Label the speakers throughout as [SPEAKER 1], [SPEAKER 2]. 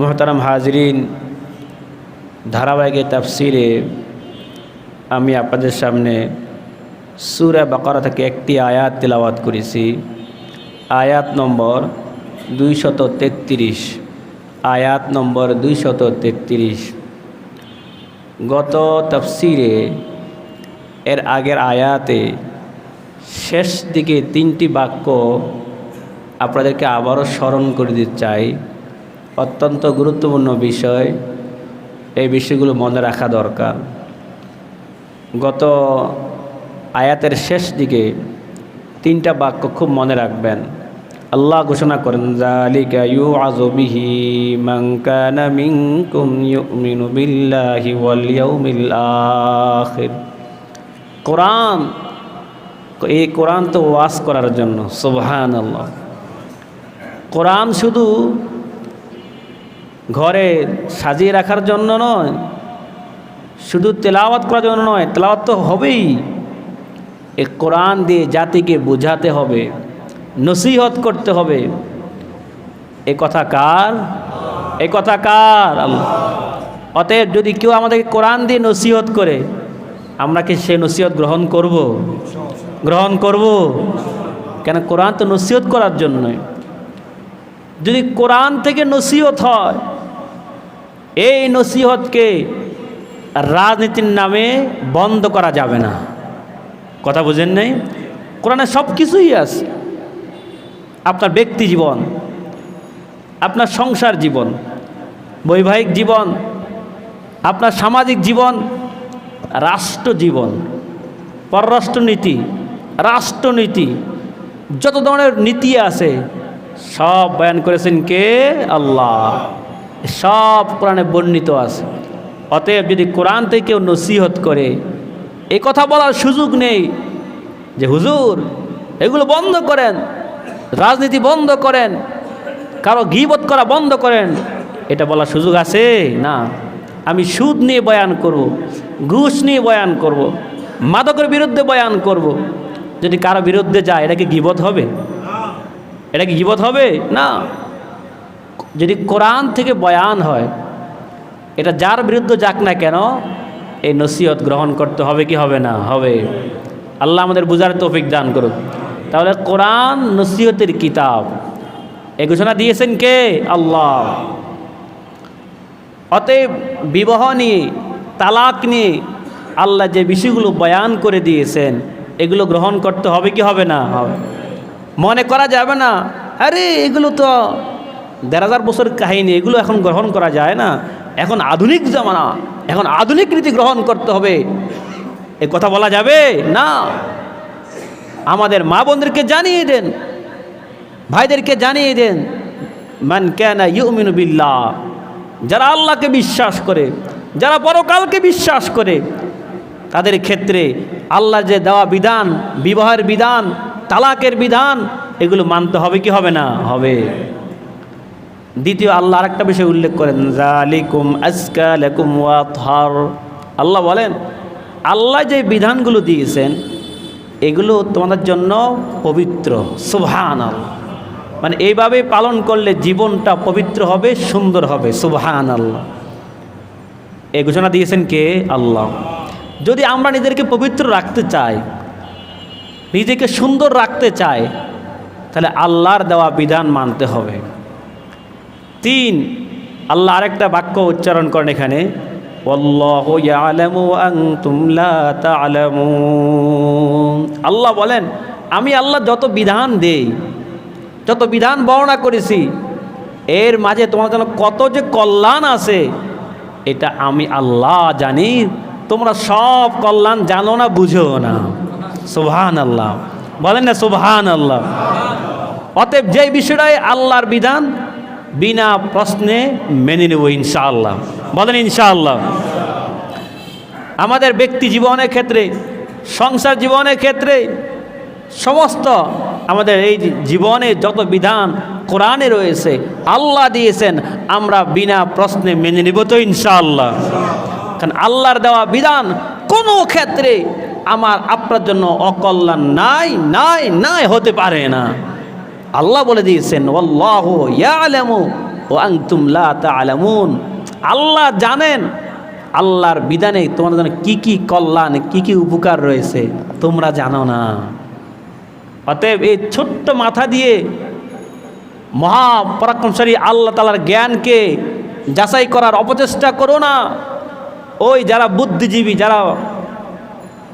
[SPEAKER 1] মোহতারাম হাজরিন, ধারাবাহিকের তাফসিরে আমি আপনাদের সামনে সুরা বাকারা থেকে একটি আয়াত তেলাওয়াত করেছি। আয়াত নম্বর দুইশত তেত্রিশ। আয়াত নম্বর দুইশত তেত্রিশ। গত তফসিরে এর আগের আয়াতে শেষ দিকে তিনটি বাক্য আপনাদেরকে আবারও স্মরণ করে দিতে চাই। অত্যন্ত গুরুত্বপূর্ণ বিষয়। এই বিষয়গুলো মনে রাখা দরকার। গত আয়াতের শেষ দিকে তিনটা বাক্য খুব মনে রাখবেন। আল্লাহ ঘোষণা করেন জালিকা ইউ কোরআন, এই কোরআন তো ওয়াজ করার জন্য, সুবহানাল্লাহ। কোরআন শুধু ঘরে সাজিয়ে রাখার জন্য নয়, শুধু তেলাওয়াত করার জন্য নয়, তেলাওয়াত তো হবেই। এ কোরআন দিয়ে জাতিকে বোঝাতে হবে, নসিহত করতে হবে। এ কথা কার? এ কথা কার? অতএব যদি কেউ আমাদেরকে কোরআন দিয়ে নসিহত করে, আমরা কি সে নসিহত গ্রহণ করব? গ্রহণ করব। কেন কোরআন তো নসিহত করার জন্যই। যদি কোরআন থেকে নসিহত হয় এই নসিহতকে রাজনীতির নামে বন্ধ করা যাবে না। কথা বুঝেন নেই? কোরআনে সব কিছুই আছে। আপনার ব্যক্তি জীবন, আপনার সংসার জীবন, বৈবাহিক জীবন, আপনার সামাজিক জীবন, রাষ্ট্র জীবন, পররাষ্ট্রনীতি, রাষ্ট্রনীতি, যত ধরনের নীতি আছে, সব বয়ান করেছেন কে? আল্লাহ। সব কোরআনে বর্ণিত আছে অতএব যদি কোরআন থেকে কেউ নসিহত করে এ কথা বলার সুযোগ নেই যে, হুজুর, এগুলো বন্ধ করেন, রাজনীতি বন্ধ করেন, কারও গিবত করা বন্ধ করেন এটা বলার সুযোগ আছে না আমি সুদ নিয়ে বয়ান করব। ঘুষ নিয়ে বয়ান করব। মাদকের বিরুদ্ধে বয়ান করব। যদি কারও বিরুদ্ধে যায়, এটা কি গিবত হবে এটা কি গিবত হবে না যদি কোরআন থেকে বয়ান হয়, এটা যার বিরুদ্ধে যাক না কেন, এই নসিহত গ্রহণ করতে হবে কি হবে না? হবে। আল্লাহ আমাদের বুঝার তৌফিক দান করুক। তাহলে কোরআন নসিহতের কিতাব। এ ঘোষণা দিয়েছেন কে? আল্লাহ। অতএব বিবাহ নিয়ে, তালাক নিয়ে আল্লাহ যে বিষয়গুলো বয়ান করে দিয়েছেন, এগুলো গ্রহণ করতে হবে কি হবে না? হবে। মনে করা যাবে না, আরে এগুলো তো দেড় হাজার বছরের কাহিনী, এগুলো এখন গ্রহণ করা যায় না। এখন আধুনিক জামানা, এখন আধুনিক রীতি গ্রহণ করতে হবে। এ কথা বলা যাবে? না। আমাদের মা বোনদেরকে জানিয়ে দেন। ভাইদেরকে জানিয়ে দেন। মান কেনা ইউমিনু বিল্লাহ। যারা আল্লাহকে বিশ্বাস করে, যারা পরকালকে বিশ্বাস করে, তাদের ক্ষেত্রে আল্লাহ যে দেওয়া বিধান, বিবাহের বিধান, তালাকের বিধান, এগুলো মানতে হবে কি হবে না? হবে। দ্বিতীয় আল্লাহ আরেকটা বিষয় উল্লেখ করেন আল্লাহ বলেন, আল্লাহ যে বিধানগুলো দিয়েছেন, এগুলো তোমাদের জন্য পবিত্র। সুবহান আল্লাহ মানে এইভাবে পালন করলে জীবনটা পবিত্র হবে, সুন্দর হবে। সুবহান আল্লাহ এই ঘোষণা দিয়েছেন কে? আল্লাহ। যদি আমরা নিজেদেরকে পবিত্র রাখতে চাই, নিজেকে সুন্দর রাখতে চাই, তাহলে আল্লাহর দেওয়া বিধান মানতে হবে। তিন, আল্লাহ আরেকটা বাক্য উচ্চারণ করেন এখানে আল্লাহ বলেন, আমি আল্লাহ যত বিধান দেই, যত বিধান বর্ণনা করেছি, এর মাঝে তোমার জন্য কত যে কল্যাণ আছে, এটা আমি আল্লাহ জানি, তোমরা সব কল্যাণ জানো না, বুঝো না। সুবহান আল্লাহ বলেন না সুবহান আল্লাহ অতএব যে বিষয়টাই আল্লাহর বিধান বিনা প্রশ্নে মেনে নেব ইনশাআল্লাহ। বলেন ইনশাআল্লাহ। আমাদের ব্যক্তি জীবনের ক্ষেত্রে, সংসার জীবনের ক্ষেত্রে সমস্ত আমাদের এই জীবনে যত বিধান কোরআনে রয়েছে, আল্লাহ দিয়েছেন, আমরা বিনা প্রশ্নে মেনে নেব তো ইনশাআল্লাহ। কারণ আল্লাহর দেওয়া বিধান কোনো ক্ষেত্রে আমার আপনার জন্য অকল্যাণ নাই নাই নাই হতে পারে না। আল্লাহ বলে দিয়েছেন ইয়ালামু ও আংতুম আল্লাহ জানেন, আল্লাহর বিধানে তোমাদের জন্য কী কী কল্যাণ, কী কী উপকার রয়েছে, তোমরা জানো না। অতএব এই ছোট্ট মাথা দিয়ে মহাপরাক্রমশালী আল্লাহ তালার জ্ঞানকে যাচাই করার অপচেষ্টা করো না। ওই যারা বুদ্ধিজীবী, যারা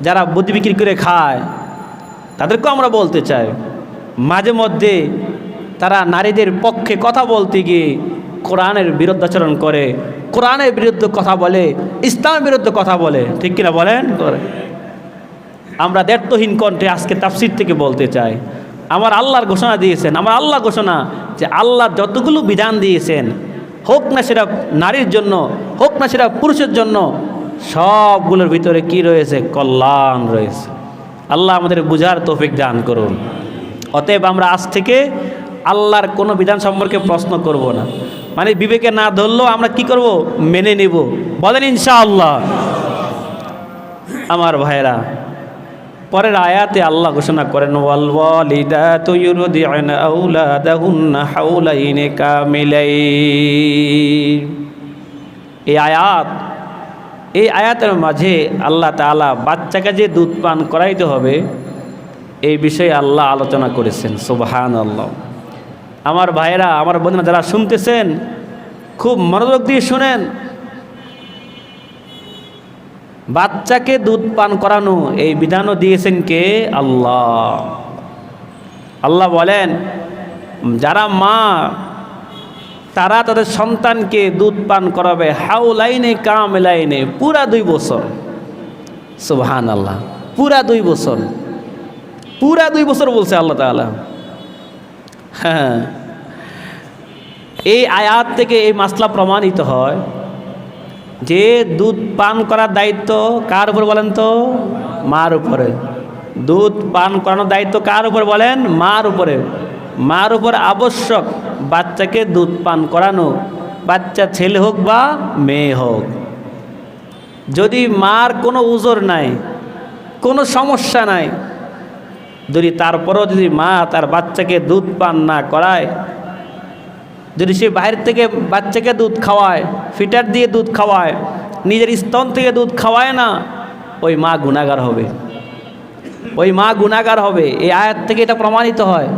[SPEAKER 1] যারা বুদ্ধি বিক্রি করে খায়, তাদেরকেও আমরা বলতে চাই। মাঝে মধ্যে তারা নারীদের পক্ষে কথা বলতে গিয়ে কোরআনের বিরুদ্ধাচরণ করে কোরআনের বিরুদ্ধে কথা বলে ইসলামের বিরুদ্ধে কথা বলে। ঠিক কিনা বলেন? করে। আমরা দ্ব্যর্থহীন কণ্ঠে আজকে তাফসির থেকে বলতে চাই আমার আল্লাহর ঘোষণা দিয়েছেন আমার আল্লাহ ঘোষণা যে আল্লাহ যতগুলো বিধান দিয়েছেন হোক না সেটা নারীর জন্য হোক না সেটা পুরুষের জন্য সবগুলোর ভিতরে কি রয়েছে? কল্যাণ রয়েছে। আল্লাহ আমাদের বুঝার তৌফিক দান করুন। অতএব আমরা আজ থেকে আল্লাহর কোনো বিধান সম্পর্কে প্রশ্ন করব না। মানে বিবেকে না ধরলেও আমরা কি করব? মেনে নেব। বলেন ইনশাআল্লাহ। আমার ভাইরা পরের আয়াতে আল্লাহ ঘোষণা করেন এই আয়াত, এই আয়াতের মাঝে আল্লাহ তাআলা বাচ্চাকে যে দুধ পান করাইতে হবে এই বিষয়ে আল্লাহ আলোচনা করেছেন সুবহান আল্লাহ আমার ভাইরা আমার বন্ধুরা যারা শুনতেছেন, খুব মনোযোগ দিয়ে শুনেন। বাচ্চাকে দুধ পান করানো, এই বিধানও দিয়েছেন কে? আল্লাহ। আল্লাহ বলেন, যারা মা, তারা তাদের সন্তানকে দুধ পান করাবে হাউ লাইনে কাম লাইনে পুরা দুই বছর। সুবহান আল্লাহ পুরা দুই বছর। পুরা দুই বছর বলছে আল্লাহ তাআলা। হ্যাঁ। এই আয়াত থেকে এই মাসলা প্রমাণিত হয় যে দুধ পান করার দায়িত্ব কার উপর বলেন তো? মার উপরে। দুধ পান করানোর দায়িত্ব কার উপর বলেন? মার উপরে। মার উপর আবশ্যক বাচ্চাকে দুধ পান করানো, বাচ্চা ছেলে হোক বা মেয়ে হোক। যদি মার কোনো উজোর নাই, কোনো সমস্যা নাই যদি তারপরেও যদি মা তার বাচ্চাকে দুধ পান না করায়, যদি সে বাইরে থেকে বাচ্চাকে দুধ খাওয়ায়, ফিটার দিয়ে দুধ খাওয়ায়, নিজের স্তন থেকে দুধ খাওয়ায় না, ওই মা গুণাগার হবে। ওই মা গুণাগার হবে। এই আয়াত থেকে এটা প্রমাণিত হয়।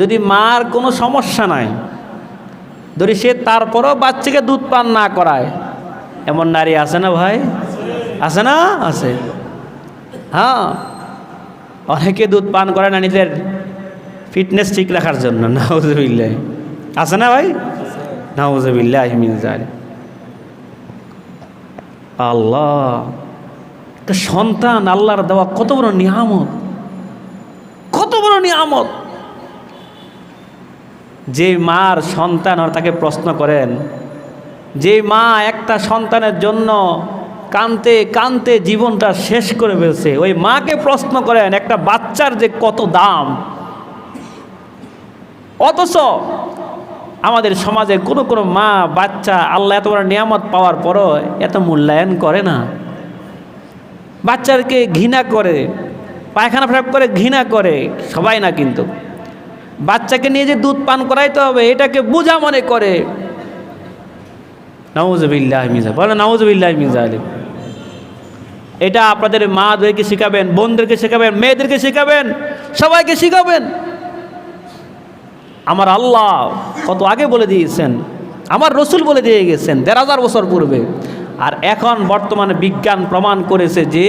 [SPEAKER 1] যদি মার কোনো সমস্যা নাই, যদি সে তারপরও বাচ্চাকে দুধ পান না করায়, এমন নারী আছে না ভাই? আছে না? আছে। হ্যাঁ। অনেকে দুধ পান করে না নিজের ফিটনেস ঠিক রাখার জন্য, নাউজুবিল্লাহ। আছে না ভাই? নাউজুবিল্লাহ আল্লাহ সন্তান আল্লাহর দেওয়া কত বড় নিয়ামত, কত বড় নিয়ামত। যে মার সন্তান আর তাকে প্রশ্ন করেন, যে মা একটা সন্তানের জন্য কানতে কানতে জীবনটা শেষ করে ফেলছে। ওই মাকে প্রশ্ন করেন, একটা বাচ্চার যে কত দাম? অথচ আমাদের সমাজে কোনো কোনো মা, বাচ্চা আল্লাহ এত বড় নিয়ামত পাওয়ার পরও এত মূল্যায়ন করে না। বাচ্চাকে ঘৃণা করে, পায়খানা ফ্রাপ করে ঘৃণা করে, সবাই না কিন্তু। বাচ্চাকে নিয়ে যে দুধ পান করাইতে হবে, এটাকে বোঝা মনে করে। মিজা বলে নওয়াজবিল্লাহ মিজা আলিম। এটা আপনাদের মাদেরকে শেখাবেন, বোনদেরকে শেখাবেন, মেয়েদেরকে শেখাবেন, সবাইকে শেখাবেন। আমার আল্লাহ কত আগে বলে দিয়েছেন, আমার রসুল বলে দিয়ে গেছেন দেড় হাজার বছর পূর্বে। আর এখন বর্তমানে বিজ্ঞান প্রমাণ করেছে যে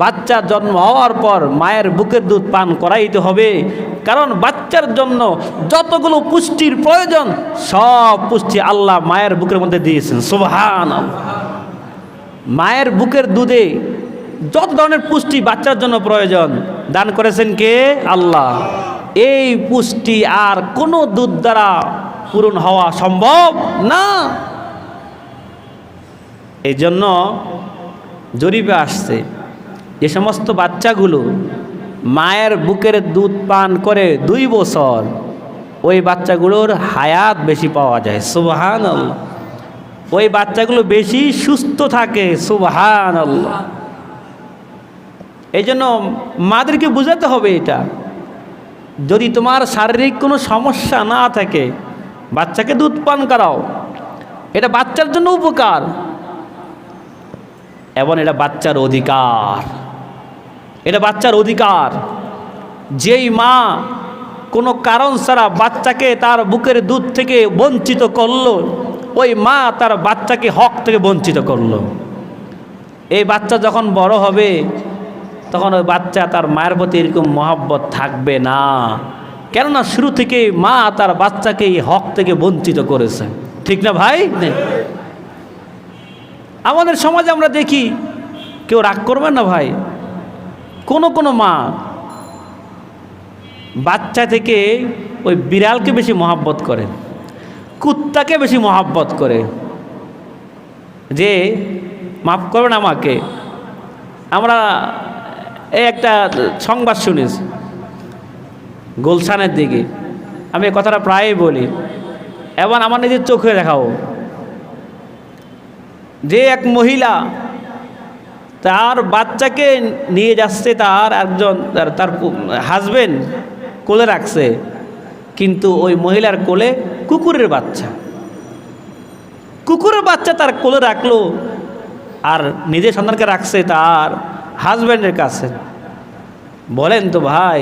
[SPEAKER 1] বাচ্চা জন্ম হওয়ার পর মায়ের বুকের দুধ পান করাইতে হবে। কারণ বাচ্চার জন্য যতগুলো পুষ্টির প্রয়োজন, সব পুষ্টি আল্লাহ মায়ের বুকের মধ্যে দিয়েছেন। সুবহান মায়ের বুকের দুধে যত ধরনের পুষ্টি বাচ্চার জন্য প্রয়োজন, দান করেছেন কে? আল্লাহ। এই পুষ্টি আর কোনো দুধ দ্বারা পূরণ হওয়া সম্ভব না। এই জন্য জরিপে আসছে যে সমস্ত বাচ্চাগুলো মায়ের বুকের দুধ পান করে দুই বছর, ওই বাচ্চাগুলোর হায়াত বেশি পাওয়া যায়। সুবহান ওই বাচ্চাগুলো বেশি সুস্থ থাকে। সুবহান আল্লাহ এই জন্য মাদেরকে বোঝাতে হবে এটা। যদি তোমার শারীরিক কোনো সমস্যা না থাকে, বাচ্চাকে দুধ পান করাও, এটা বাচ্চার জন্য উপকার। এবং এটা বাচ্চার অধিকার। এটা বাচ্চার অধিকার। যেই মা কোনো কারণ ছাড়া বাচ্চাকে তার বুকের দুধ থেকে বঞ্চিত করল, ওই মা তার বাচ্চাকে হক থেকে বঞ্চিত করল। এই বাচ্চা যখন বড় হবে তখন ওই বাচ্চা তার মায়ের প্রতি এরকম মহাব্বত থাকবে না। কেননা শুরু থেকে মা তার বাচ্চাকে এই হক থেকে বঞ্চিত করেছে। ঠিক না ভাই? আমাদের সমাজে আমরা দেখি কেউ রাগ করবে না ভাই? কোনো কোনো মা বাচ্চা থেকে ওই বিড়ালকে বেশি মহাব্বত করে কুত্তাকে বেশি মহাব্বত করে। যে মাফ করবেন আমাকে আমরা এই একটা সংবাদ শুনেছি, গুলশানের দিকে। আমি কথাটা প্রায়ই বলি। এবং আমার নিজের চোখে দেখাও। যে এক মহিলা তার বাচ্চাকে নিয়ে যাচ্ছে, তার একজন, তার হাজবেন্ড কোলে রাখছে, কিন্তু ওই মহিলার কোলে কুকুরের বাচ্চা। কুকুরের বাচ্চা তার কোলে রাখল, আর নিজের সন্তানকে রাখছে তার হাজব্যান্ডের কাছে। বলেন তো ভাই,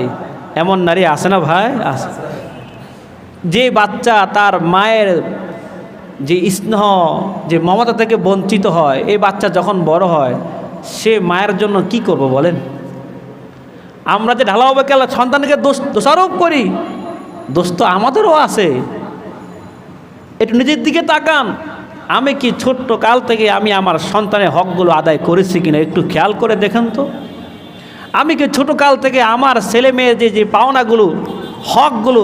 [SPEAKER 1] এমন নারী আছে না ভাই? আছে যে বাচ্চা তার মায়ের যে স্নেহ, যে মমতা থেকে বঞ্চিত হয়, এই বাচ্চা যখন বড় হয়, সে মায়ের জন্য কি করব বলেন? আমরা যে ঢালাও কেলা সন্তানকে দোষ দোষারোপ করি, দোষ তো আমাদেরও আছে। একটু নিজের দিকে তাকান। আমি কি ছোট্ট কাল থেকে আমি আমার সন্তানের হকগুলো আদায় করেছি কিনা একটু খেয়াল করে দেখেন তো। আমি কি ছোট কাল থেকে আমার ছেলে মেয়ের যে যে পাওনাগুলো, হকগুলো,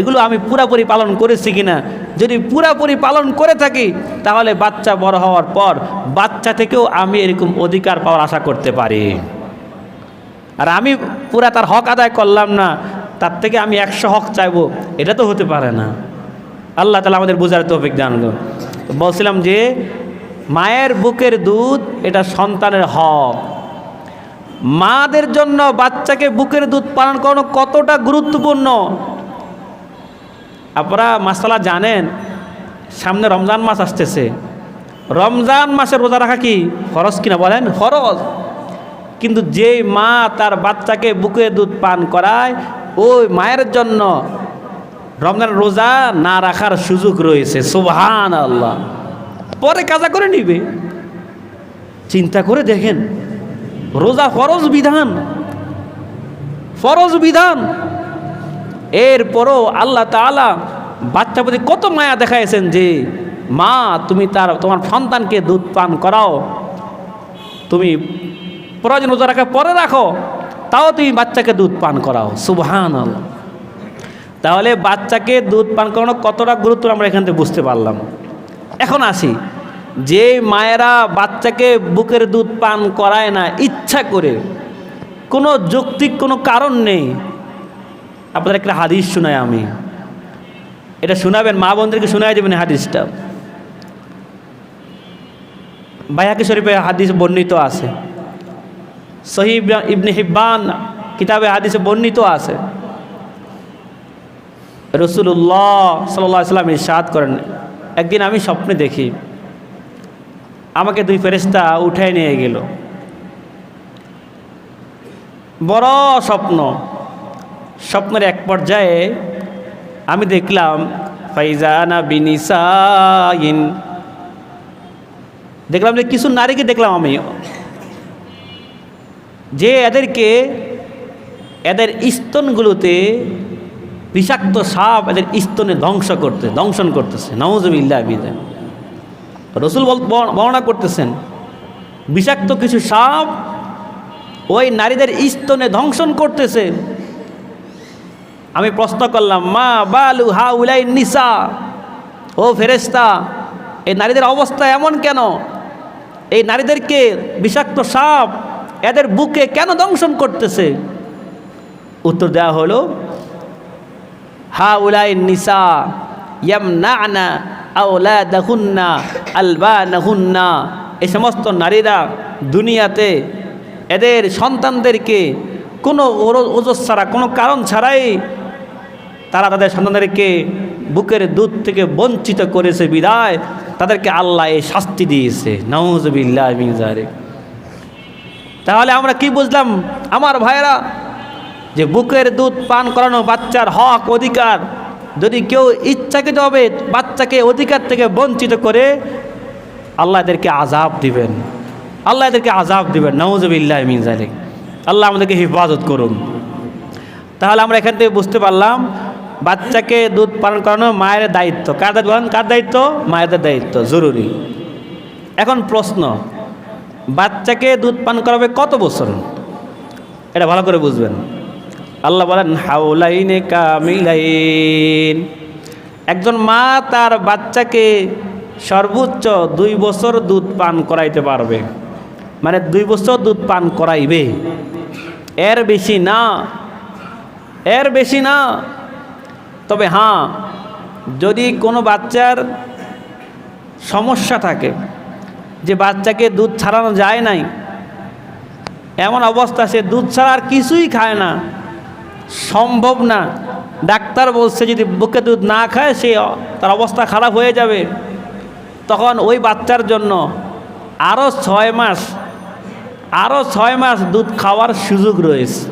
[SPEAKER 1] এগুলো আমি পুরাপুরি পালন করেছি কিনা? যদি পুরাপুরি পালন করে থাকি, তাহলে বাচ্চা বড় হওয়ার পর বাচ্চা থেকেও আমি এরকম অধিকার পাওয়ার আশা করতে পারি। আর আমি পুরা তার হক আদায় করলাম না, তার থেকে আমি একশো হক চাইব, এটা তো হতে পারে না। আল্লাহ তালা আমাদের বোঝার দান করুন। বলছিলাম যে, মায়ের বুকের দুধ, এটা সন্তানের হক। মাদের জন্য বাচ্চাকে বুকের দুধ পালন করানো কতটা গুরুত্বপূর্ণ? আপনারা মাসালা জানেন, সামনে রমজান মাস আসতেছে। রমজান মাসে রোজা রাখা কি? ফরজ কিনা বলেন? ফরজ। কিন্তু যে মা তার বাচ্চাকে বুকে দুধ পান করায়, ওই মায়ের জন্য রমজান রোজা না রাখার সুযোগ রয়েছে সুবহান আল্লাহ পরে কাজা করে নিবে। চিন্তা করে দেখেন, রোজা ফরজ বিধান। ফরজ বিধান। এরপরও আল্লাহ তাআলা বাচ্চা প্রতি কত মায়া দেখাইছেন যে, মা, তুমি তার, তোমার সন্তানকে দুধ পান করাও। তুমি প্রয়োজন রোজা রাখা পরে রাখো, তাও তুমি বাচ্চাকে দুধ পান করাও। সুবহান আল্লাহ তাহলে বাচ্চাকে দুধ পান করানো কতটা গুরুত্ব আমরা এখান থেকে বুঝতে পারলাম। এখন আসি, যে মায়েরা বাচ্চাকে বুকের দুধ পান করায় না, ইচ্ছা করে, কোনো যৌক্তিক কোনো কারণ নেই। আপনাদের একটা হাদিস শোনাই আমি। এটা শোনাবেন, মা বোনদেরকে শোনাই দেবেন হাদিসটা। বাইহাকি শরীফে হাদিস বর্ণিত আছে। সহিব ইবনে হিব্বান কিতাবে হাদিসে বর্ণিত আছে। রসুল্লাহ সাল্লাহ সাল্লাম ইরশাদ করেন। একদিন আমি স্বপ্নে দেখি, আমাকে দুই ফেরেস্তা উঠায় নিয়ে গেল। বড় স্বপ্ন। স্বপ্নের এক পর্যায়ে আমি দেখলাম, ফাইজানা বিনিসাইন। দেখলাম যে কিছু নারীকে দেখলাম আমি। যে এদেরকে, এদের স্তনগুলোতে বিষাক্ত সাপ এদের স্তনে ধ্বংস করতে দংশন করতেছে। নওয়াজবিল্লাহ বিদে রসুল বর্ণনা করতেছেন, বিষাক্ত কিছু সাপ ওই নারীদের স্তনে ধ্বংসন করতেছে। আমি প্রশ্ন করলাম, মা বালু হা উলাই নিসা? ও ফেরেস্তা এই নারীদের অবস্থা এমন কেন? এই নারীদেরকে বিষাক্ত সাপ এদের বুকে কেন দংশন করতেছে? উত্তর দেওয়া হলো হা উলাই নিসা ইয়াম না আনা আওলা দাহুন্না আলবা নাহুন্না এই সমস্ত নারীরা দুনিয়াতে এদের সন্তানদেরকে কোনো ওজস ছাড়া, কোনো কারণ ছাড়াই তারা তাদের সন্তানদেরকে বুকের দুধ থেকে বঞ্চিত করেছে, বিদায়। তাদেরকে আল্লাহ এই শাস্তি দিয়েছে। মিজারে তাহলে আমরা কি বুঝলাম? আমার ভাইয়েরা যে বুকের দুধ পান করানো বাচ্চার হক, অধিকার। যদি কেউ ইচ্ছাকৃতভাবে বাচ্চাকে অধিকার থেকে বঞ্চিত করে, আল্লাহ এদেরকে আজাব দিবেন। আল্লাহ এদেরকে আজাব দিবেন। নওয়াজবিল্লাহ মিজারে আল্লাহ আমাদেরকে হেফাজত করুন। তাহলে আমরা এখান থেকে বুঝতে পারলাম, বাচ্চাকে দুধ পালন করানো মায়ের দায়িত্ব। দায়িত্ব বলেন? কার দায়িত্ব? মায়েদের দায়িত্ব। জরুরি। এখন প্রশ্ন, বাচ্চাকে দুধ পান করাবে কত বছর? এটা ভালো করে বুঝবেন। আল্লাহ বলেন, হাউলাইনে কামিলাইন। একজন মা তার বাচ্চাকে সর্বোচ্চ দুই বছর দুধ পান করাইতে পারবে। মানে দুই বছর দুধ পান করাইবে। এর বেশি না। এর বেশি না। তবে হ্যাঁ যদি কোনো বাচ্চার সমস্যা থাকে, যে বাচ্চাকে দুধ ছাড়ানো যায় নাই, এমন অবস্থা, সে দুধ ছাড়া আর কিছুই খায় না। সম্ভব না। ডাক্তার বলছে, যদি বুকে দুধ না খায়, সে তার অবস্থা খারাপ হয়ে যাবে। তখন ওই বাচ্চার জন্য আরও ছয় মাস আরও ছয় মাস দুধ খাওয়ার সুযোগ রয়েছে।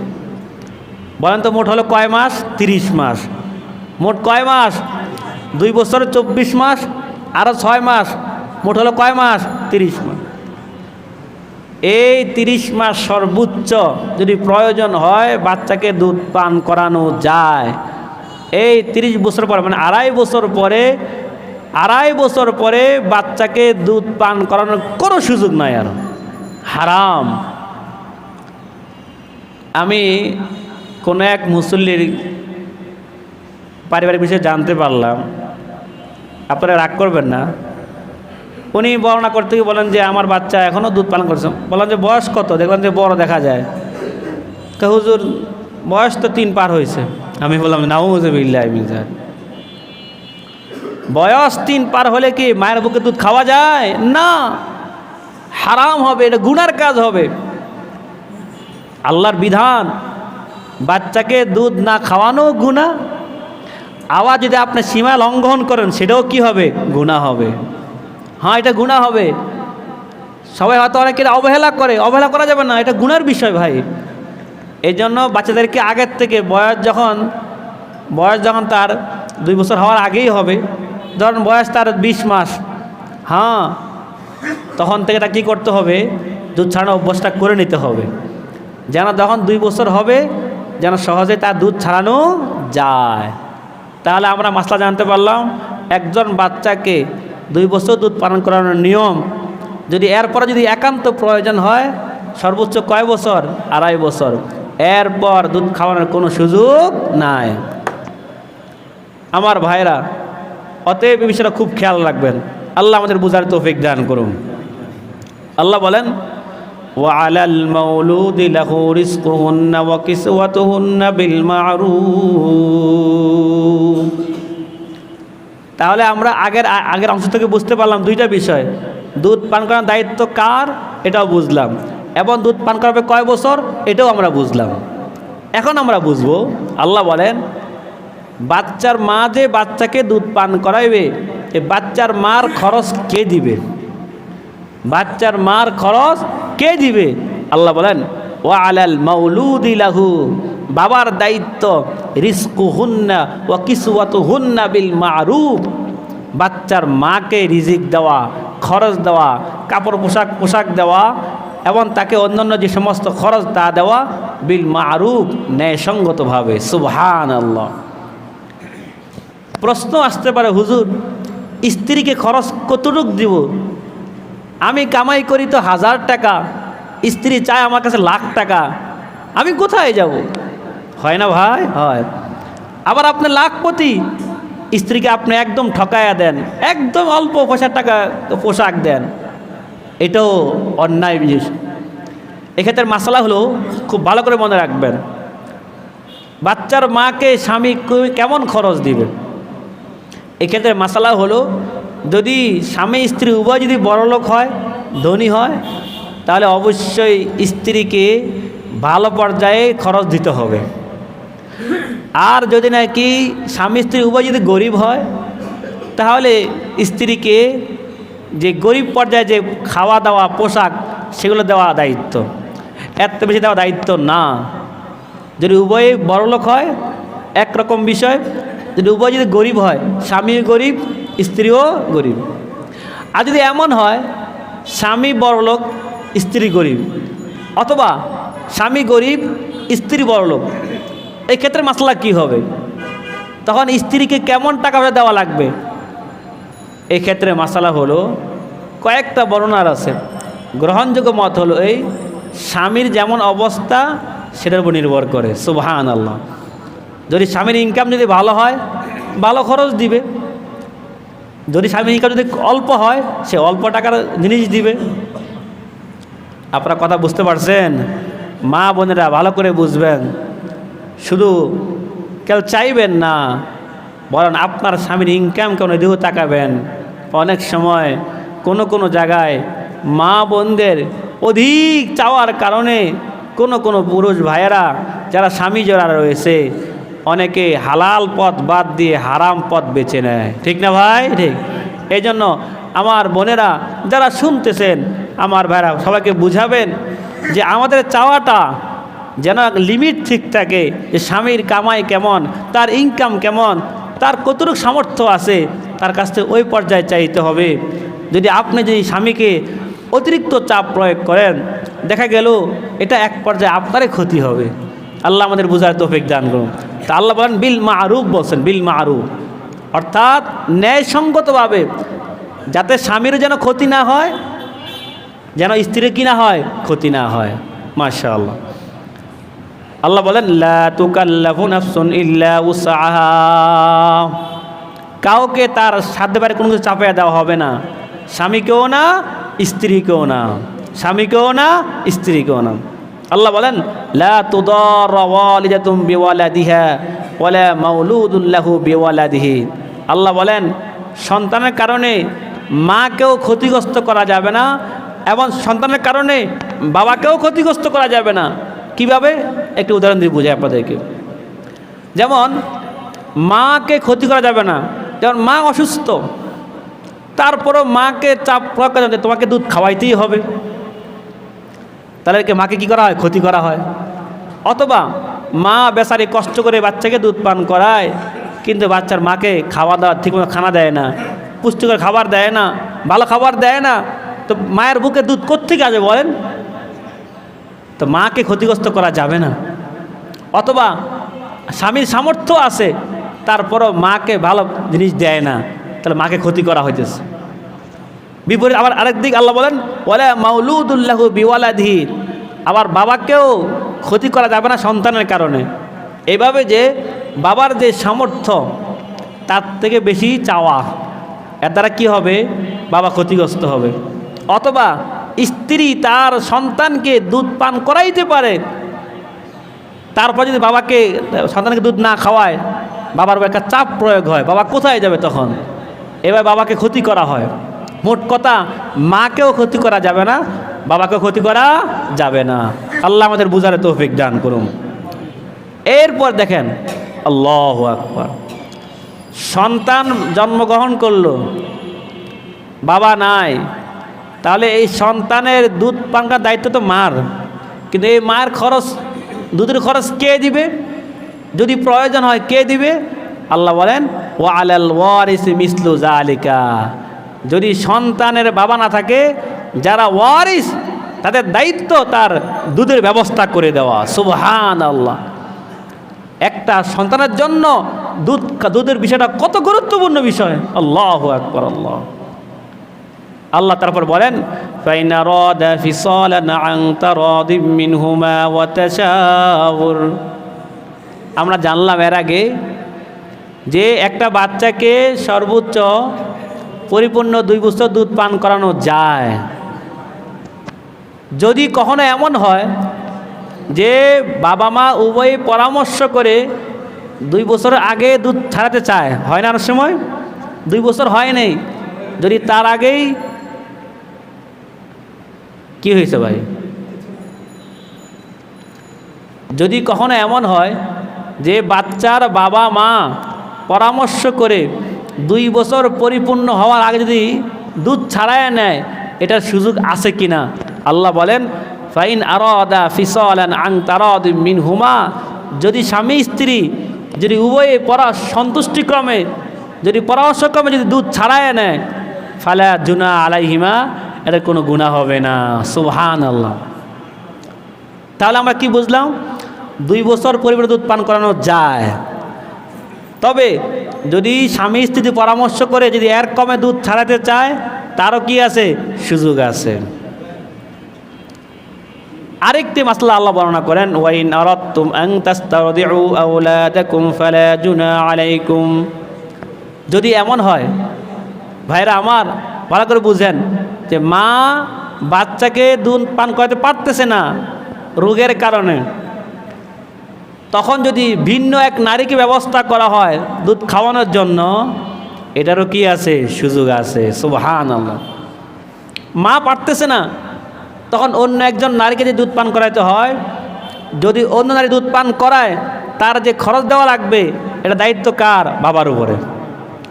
[SPEAKER 1] বলেন তো, মোট হলো কয় মাস? তিরিশ মাস। মোট কয় মাস? দুই বছর চব্বিশ মাস আরও ছয় মাস। মোট হলো কয় মাস? তিরিশ মাস। এই তিরিশ মাস সর্বোচ্চ যদি প্রয়োজন হয়, বাচ্চাকে দুধ পান করানো যায়। এই তিরিশ বছর পরে মানে আড়াই বছর পরে, আড়াই বছর পরে বাচ্চাকে দুধ পান করানোর কোনো সুযোগ নাই আর। হারাম। আমি কোনো এক মুসল্লির পারিবারিক বিষয়ে জানতে পারলাম। আপনারা রাগ করবেন না। উনি বর্ণনা করতে গিয়ে বলেন যে, আমার বাচ্চা এখনও দুধ পালন করছে। বললাম যে, বয়স কত? দেখলাম যে, বড় দেখা যায়। তো হুজুর, বয়স তো তিন পার হয়েছে। আমি বললাম, নাউজবিল্লাহ মিজার বয়স তিন পার হলে কি মায়ের বুকে দুধ খাওয়া যায়? না। হারাম হবে, এটা গুনার কাজ হবে। আল্লাহর বিধান, বাচ্চাকে দুধ না খাওয়ানো গুণা আবার যদি আপনি সীমা লঙ্ঘন করেন, সেটাও কি হবে? গুণা হবে। হ্যাঁ এটা গুণা হবে। সবাই হয়তো অনেকে অবহেলা করে। অবহেলা করা যাবে না, এটা গুণার বিষয় ভাই। এই জন্য বাচ্চাদেরকে আগের থেকে বয়স যখন বয়স যখন তার দুই বছর হওয়ার আগেই হবে, ধরুন বয়স তার বিশ মাস হ্যাঁ তখন থেকে তা কী করতে হবে? দুধ ছাড়ানো অভ্যাসটা করে নিতে হবে। যেন যখন দুই বছর হবে, যেন সহজে তার দুধ ছাড়ানো যায়। তাহলে আমরা মাসলা জানতে পারলাম, একজন বাচ্চাকে দুই বছর দুধ পালন করানোর নিয়ম যদি এরপরে যদি একান্ত প্রয়োজন হয় সর্বোচ্চ কয় বছর আড়াই বছর এরপর দুধ খাওয়ানোর কোনো সুযোগ নাই আমার ভাইরা অতএব এই বিষয়টা খুব খেয়াল রাখবেন আল্লাহ আমাদের বুঝার তৌফিক দান করুন আল্লাহ বলেন وعلى المولود له رزقهن وكسوتهن بالمعروف তাহলে আমরা আগের আগের অংশ থেকে বুঝতে পারলাম দুইটা বিষয়। দুধ পান করার দায়িত্ব কার? এটাও বুঝলাম। এবং দুধ পান করাবে কয় বছর? এটাও আমরা বুঝলাম। এখন আমরা বুঝব, আল্লাহ বলেন, বাচ্চার মা যে বাচ্চাকে দুধ পান করাইবে, এ বাচ্চার মার খরচ কে দিবে? বাচ্চার মার খরচ কে দিবে? আল্লাহ বলেন ও আলাল মাউলুদিলাহু বাবার দায়িত্ব রিস্কু হুন্না ও কিসুয়াত হুন্না বিল মারুফ। বাচ্চার মাকে রিজিক দেওয়া, খরচ দেওয়া, কাপড় পোশাক পোশাক দেওয়া, এবং তাকে অন্যান্য যে সমস্ত খরচ তা দেওয়া বিল মারুফ ন্যায়সঙ্গতভাবে। সুবহান আল্লাহ প্রশ্ন আসতে পারে, হুজুর, স্ত্রীকে খরচ কতটুক দিব? আমি কামাই করি তো হাজার টাকা, স্ত্রী চায় আমার কাছে লাখ টাকা, আমি কোথায় যাব? হয় না ভাই? হয়। আবার আপনি লাখপতি স্ত্রীকে আপনি একদম ঠকায়া দেন একদম অল্প পয়সার টাকা পোশাক দেন এটাও অন্যায় জিনিস। এক্ষেত্রে মশলা হলো খুব ভালো করে মনে রাখবেন বাচ্চার মাকে স্বামী কেমন খরচ দিবে? এক্ষেত্রে মশলা হলো যদি স্বামী স্ত্রী উভয় যদি বড়লোক হয় ধনী হয় তাহলে অবশ্যই স্ত্রীকে ভালো পর্যায়ে খরচ দিতে হবে। আর যদি নাকি স্বামী স্ত্রী উভয় যদি গরিব হয়, তাহলে স্ত্রীকে যে গরিব পর্যায়ে যে খাওয়া দাওয়া, পোশাক, সেগুলো দেওয়া দায়িত্ব। এত বেশি দেওয়া দায়িত্ব না। যদি উভয়ে বড়লোক হয়, একরকম বিষয়। যদি উভয় যদি গরিব হয়, স্বামীও গরিব, স্ত্রীও গরিব। আর যদি এমন হয়, স্বামী বড়লোক, স্ত্রী গরিব। অথবা স্বামী গরিব, স্ত্রী বড়লোক। এই ক্ষেত্রে মাসলা কি হবে? তখন স্ত্রীকে কেমন টাকা দেওয়া লাগবে? এই ক্ষেত্রে মশালা হলো, কয়েকটা বর্ণনার আছে। গ্রহণযোগ্য মত হলো এই, স্বামীর যেমন অবস্থা, সেটার উপর নির্ভর করে। সুবাহান আল্লাহ যদি স্বামীর ইনকাম যদি ভালো হয়, ভালো খরচ দিবে। যদি স্বামীর ইনকাম যদি অল্প হয়, সে অল্প টাকার জিনিস দিবে। আপনারা কথা বুঝতে পারছেন? মা বোনেরা ভালো করে বুঝবেন। শুধু কেউ চাইবেন না, বরং আপনার স্বামীর ইনকাম কেন দিকেও তাকাবেন। অনেক সময় কোনো কোনো জায়গায় মা বোনদের অধিক চাওয়ার কারণে কোনো কোনো পুরুষ ভাইয়েরা, যারা স্বামী জোড়া রয়েছে, অনেকে হালাল পথ বাদ দিয়ে হারাম পথ বেছে নেয়। ঠিক না ভাই? ঠিক। এই জন্য আমার বোনেরা, যারা শুনতেছেন, আমার ভাইরা সবাইকে বুঝাবেন যে আমাদের চাওয়াটা যেন লিমিট ঠিক থাকে যে স্বামীর কামাই কেমন, তার ইনকাম কেমন, তার কতটুকু সামর্থ্য আছে, তার কাছ থেকে ওই পর্যায়ে চাইতে হবে। যদি আপনি যদি স্বামীকে অতিরিক্ত চাপ প্রয়োগ করেন, দেখা গেল এটা এক পর্যায়ে আপনারই ক্ষতি হবে। আল্লাহ আমাদের বুঝার তৌফিক দান করুন। তা আল্লাহ বলেন, বিল মা আরুফ বলছেন, বিল মা আরুফ অর্থাৎ ন্যায়সঙ্গতভাবে যাতে স্বামীর যেন ক্ষতি না হয়, যেন স্ত্রীর কি না হয়, ক্ষতি না হয়। মাশা আল্লাহ বলেন কাউকে তার সাধ্য বাইরে কোনো কিছু চাপিয়ে দেওয়া হবে না। স্বামীকেও না, স্ত্রীকেও না। স্বামীকেও না, স্ত্রীকেও না। আল্লাহ বলেন আল্লাহ বলেন, সন্তানের কারণে মাকেও ক্ষতিগ্রস্ত করা যাবে না এবং সন্তানের কারণে বাবাকেও ক্ষতিগ্রস্ত করা যাবে না। কীভাবে? একটি উদাহরণ দিয়ে বোঝায় আপনাদেরকে। যেমন, মাকে ক্ষতি করা যাবে না। যেমন, মা অসুস্থ, তারপরও মাকে চাপ প্রয়োগ করা যাবে তোমাকে দুধ খাওয়াইতেই হবে। তাহলে কি মাকে কি করা হয়? ক্ষতি করা হয়। অথবা, মা বেচারি কষ্ট করে বাচ্চাকে দুধ পান করায়, কিন্তু বাচ্চার মাকে খাওয়া দাওয়া ঠিকমতো খানা দেয় না, পুষ্টিকর খাবার দেয় না, ভালো খাবার দেয় না, তো মায়ের বুকে দুধ কোথেকে আসবে বলেন? তো মাকে ক্ষতিগ্রস্ত করা যাবে না। অথবা স্বামীর সামর্থ্য আছে, তারপরও মাকে ভালো জিনিস দেয় না, তাহলে মাকে ক্ষতি করা হইতেছে। বিপরীত আবার আরেক দিক আল্লাহ বলেন ওলা মাউলুদুল্লাহ বিওয়ালাধি আবার বাবাকেও ক্ষতি করা যাবে না সন্তানের কারণে। এইভাবে যে বাবার যে সামর্থ্য, তার থেকে বেশি চাওয়া, এর দ্বারা কী হবে? বাবা ক্ষতিগ্রস্ত হবে। অথবা স্ত্রী তার সন্তানকে দুধ পান করাইতে পারে। তারপর যদি বাবাকে সন্তানকে দুধ না খাওয়ায়, বাবার একটা চাপ প্রয়োগ হয়, বাবা কোথায় যাবে তখন? এবার বাবাকে ক্ষতি করা হয়। মোট কথা, মাকেও ক্ষতি করা যাবে না, বাবাকেও ক্ষতি করা যাবে না। আল্লাহ আমাদের বুঝারে তৌফিক দান করুন। এরপর দেখেন, আল্লাহ আকবর। সন্তান জন্মগ্রহণ করল, বাবা নাই তাহলে এই সন্তানের দুধ পাঙ্কার দায়িত্ব তো মার। কিন্তু এই মায়ের খরচ, দুধের খরচ কে দিবে? যদি প্রয়োজন হয় কে দিবে? আল্লাহ বলেন ও আলাল ওয়ারিস মিসলু জালিকা যদি সন্তানের বাবা না থাকে, যারা ওয়ারিস, তাদের দায়িত্ব তার দুধের ব্যবস্থা করে দেওয়া। সুবহান আল্লাহ একটা সন্তানের জন্য দুধ, দুধের বিষয়টা কত গুরুত্বপূর্ণ বিষয়। আল্লাহ আকবর, আল্লাহ। আল্লাহ তারপর বলেন আমরা জানলাম এর আগে যে একটা বাচ্চাকে সর্বোচ্চ পরিপূর্ণ দুই বছর দুধ পান করানো যায়। যদি কখনো এমন হয় যে বাবা মা উভয়ে পরামর্শ করে দুই বছর আগে দুধ ছাড়াতে চায়, হয় না সময়? দুই বছর হয় নেই। যদি তার আগেই কি হয়েছে ভাই? যদি কখনো এমন হয় যে বাচ্চার বাবা মা পরামর্শ করে দুই বছর পরিপূর্ণ হওয়ার আগে যদি দুধ ছাড়ায় নেয়, এটার সুযোগ আছে কি না আল্লাহ বলেন, ফাইন আরদা ফিসলান আং তারদ মিন হুমা যদি স্বামী স্ত্রী যদি উভয়ে পরা সন্তুষ্টিক্রমে, যদি পরামর্শক্রমে যদি দুধ ছাড়ায় নেয়, ফালা জুনা আলাইহিমা। এটা কোনো গুণা হবে না সুহান আল্লাহ তাহলে আমরা কি বুঝলাম? দুই বছর পরিবারে দুধ পান করানো যায়। তবে যদি স্বামী স্ত্রী পরামর্শ করে যদি এর কমে দুধ ছাড়াতে চায়, তারও কি আছে? সুযোগ আছে। আরেকটি মাসলা আল্লাহ বর্ণনা করেন, ওয়াইন আরাদতুম আন তাস্তারদিউ আওলাদাকুম ফালা জুনা আলাইকুম। যদি এমন হয়, ভাইরা আমার ভালো করে বুঝেন যে মা বাচ্চাকে দুধ পান করাতে পারতেছে না রোগের কারণে। তখন যদি ভিন্ন এক নারীকে ব্যবস্থা করা হয় দুধ খাওয়ানোর জন্য, এটারও কি আছে? সুযোগ আছে। আল্লাহ মা পারতেছে না, তখন অন্য একজন নারীকে যদি দুধ পান করাইতে হয়, যদি অন্য নারী দুধ পান করায়, তার যে খরচ দেওয়া লাগবে, এটা দায়িত্ব কার? বাবার উপরে।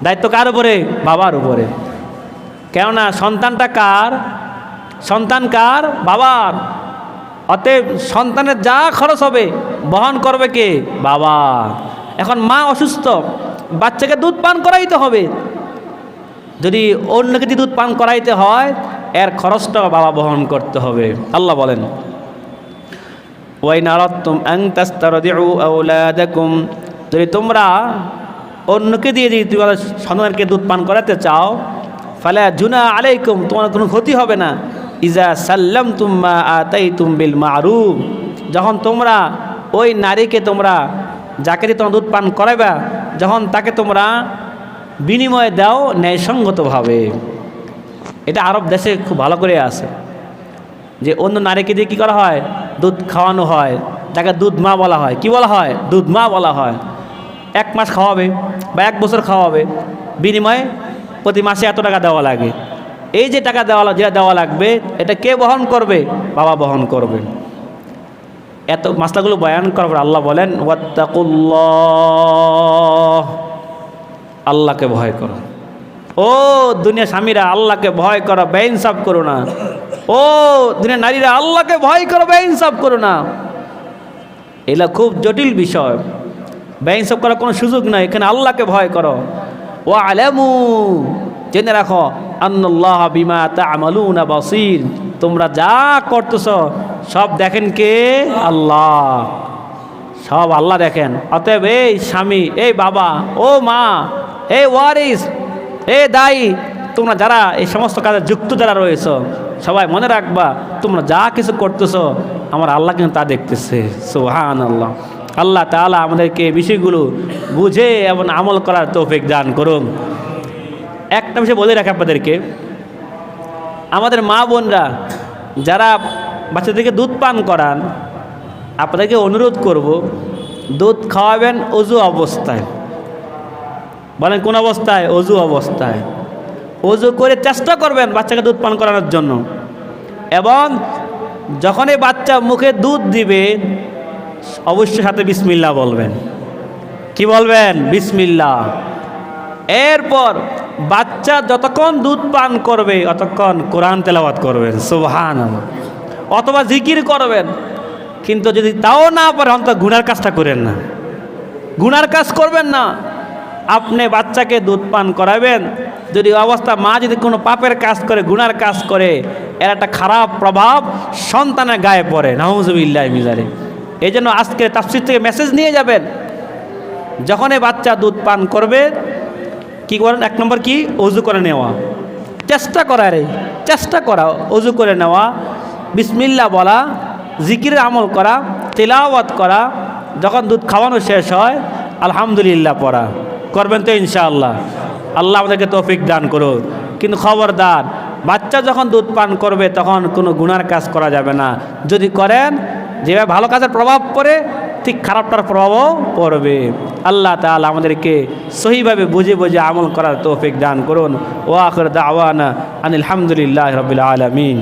[SPEAKER 1] দায়িত্ব কার উপরে? বাবার উপরে। কেননা সন্তানটা কার? সন্তান কার? বাবার। অতএব সন্তানের যা খরচ হবে, বহন করবে কে? বাবা এখন মা অসুস্থ, বাচ্চাকে দুধ পান করাইতে হবে। যদি অন্যকে যদি দুধ পান করাইতে হয়, এর খরচটা বাবা বহন করতে হবে। আল্লাহ বলেন, ওয়াইন তাস্তারদিউ আওলাদাকুম যদি তোমরা অন্যকে দিয়ে যদি তোমার সন্তানকে দুধ পান করাতে চাও ফালা জুনা আলাইকুম, তোমার কোনো ক্ষতি হবে না। ইজা সাল্লাম তুম্মা আতাই তুমবিল মারুফ। যখন তোমরা ওই নারীকে তোমরা, যাকে তোমরা দুধ পান করাইবা, যখন তাকে তোমরা বিনিময় দাও ন্যায়সঙ্গতভাবে। এটা আরব দেশে খুব ভালো করে আছে। যে অন্য নারীকে দিয়ে কী করা হয়? দুধ খাওয়ানো হয়। তাকে দুধ মা বলা হয়। কি বলা হয়? দুধ মা বলা হয়। এক মাস খাওয়াবে বা এক বছর খাওয়াবে। বিনিময়ে প্রতি মাসে এত টাকা দেওয়া লাগে। এই যে টাকা দেওয়া যেটা দেওয়া লাগবে, এটা কে বহন করবে? বাবা বহন করবে। এত মাসলাগুলো বয়ান করার পর আল্লাহ বলেন, ওয়াত্তাকুল্লাহ। আল্লাহকে ভয় করো। ও দুনিয়া স্বামীরা আল্লাহকে ভয় করো, বেইনসাফ করো না। ও দুনিয়া নারীরা আল্লাহকে ভয় করো, বেইনসাফ করো না। এগুলা খুব জটিল বিষয়। বেইনসাফ করার কোনো সুযোগ নাই, এখানে আল্লাহকে ভয় করো। ও জেনে রাখো, আন্নাল্লাহ বিমা তা'মালুনা বাসীর। তোমরা যা করতেছ, সব দেখেন কে? আল্লাহ। সব আল্লাহ দেখেন। অতএব এই স্বামী, এই বাবা, ও মা এই ওয়ারিস, এ দায়ী, তোমরা যারা এই সমস্ত কাজে যুক্ত যারা রয়েছ, সবাই মনে রাখবা, তোমরা যা কিছু করতেছ, আমার আল্লাহ কিন্তু তা দেখতেছে। সুহান আল্লাহ আল্লাহ তাআলা আমাদেরকে বিষয়গুলো বুঝে এবং আমল করার তৌফিক দান করুন। একটা বিষয় বলে রাখি আপনাদেরকে। আমাদের মা বোনরা যারা বাচ্চাদেরকে দুধ পান করান, আপনাদেরকে অনুরোধ করব, দুধ খাওয়াবেন অজু অবস্থায়। বলেন কোন অবস্থায়? অজু অবস্থায়। অজু করে চেষ্টা করবেন বাচ্চাকে দুধ পান করানোর জন্য। এবং যখনই বাচ্চা মুখে দুধ দিবে অবশ্যই সাথে বিসমিল্লা বলবেন। কি বলবেন? বিসমিল্লা এরপর বাচ্চা যতক্ষণ দুধ পান করবে, অতক্ষণ কোরআন তেলাওয়াত করবেন। সুবহান অথবা জিকির করবেন। কিন্তু যদি তাও না পারে অন্তত গুনার কাজটা করেন না। গুনার কাজ করবেন না। আপনি বাচ্চাকে দুধ পান করাবেন। যদি অবস্থা মা যদি কোনো পাপের কাজ করে, গুনার কাজ করে, এর একটা খারাপ প্রভাব সন্তানের গায়ে পড়ে। নাহমুজবিল্লাহ মিজারে এই জন্য আজকে তাফসির থেকে মেসেজ নিয়ে যাবেন। যখনই বাচ্চা দুধ পান করবে, কি করেন? এক নম্বর কি? অজু করে নেওয়া। চেষ্টা করা রে, চেষ্টা করা, অজু করে নেওয়া। বিসমিল্লা বলা, জিকিরের আমল করা, তেলাওয়াত করা, যখন দুধ খাওয়ানো শেষ হয়, আলহামদুলিল্লাহ পড়া। করবেন তো ইনশাআল্লাহ। আল্লাহ আমাদেরকে তৌফিক দান করো কিন্তু খবরদার, বাচ্চা যখন দুধ পান করবে, তখন কোনো গুনার কাজ করা যাবে না। যদি করেন যেভাবে ভালো কাজের প্রভাব পড়ে, ঠিক খারাপটার প্রভাবও পড়বে। আল্লাহ তালা আমাদেরকে সহিভাবে বুঝে বুঝে আমল করার তৌফিক দান করুন। ও আখর দাওয়ানা আনিল হামদুলিল্লাহ রবিল আলমিন।